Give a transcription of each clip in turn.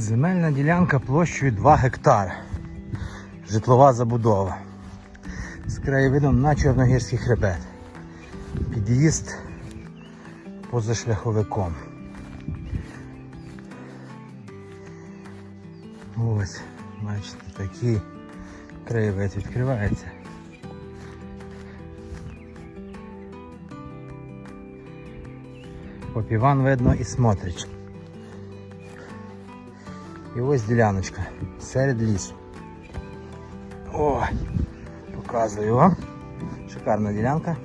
Земельна ділянка площею 2 гектари. Житлова забудова. З краєвидом на Чорногірський хребет. Під'їзд позашляховиком. Ось, бачите, такий краєвид відкривається. Попіван видно і смотрич. І ось діляночка серед лісу. О, показую вам. Шикарна ділянка.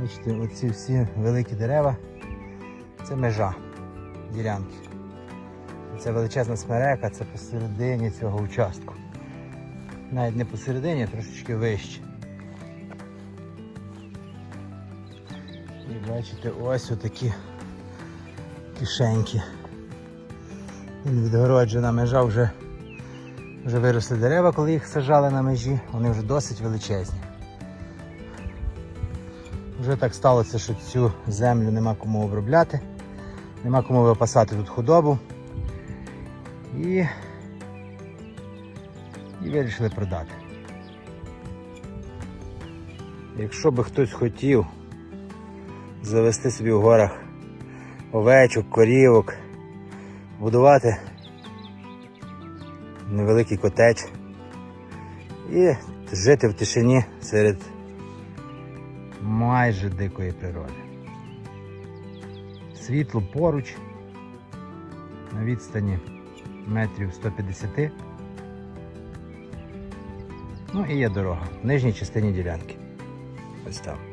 Бачите, оці всі великі дерева. Це межа ділянки. Це величезна смерека, це посередині цього участку. Навіть не посередині, а трошечки вище. І бачите, ось отакі кишеньки. Відгороджена межа вже, вже виросли дерева, коли їх сажали на межі, вони вже досить величезні. Вже так сталося, що цю землю нема кому обробляти, нема кому випасати тут худобу. І, і вирішили продати. Якщо би хтось хотів завести собі в горах овечок, корівок, будувати невеликий котеч і жити в тишині серед майже дикої природи. Світло поруч на відстані метрів 150. Ну і є дорога в нижній частині ділянки. Ось там.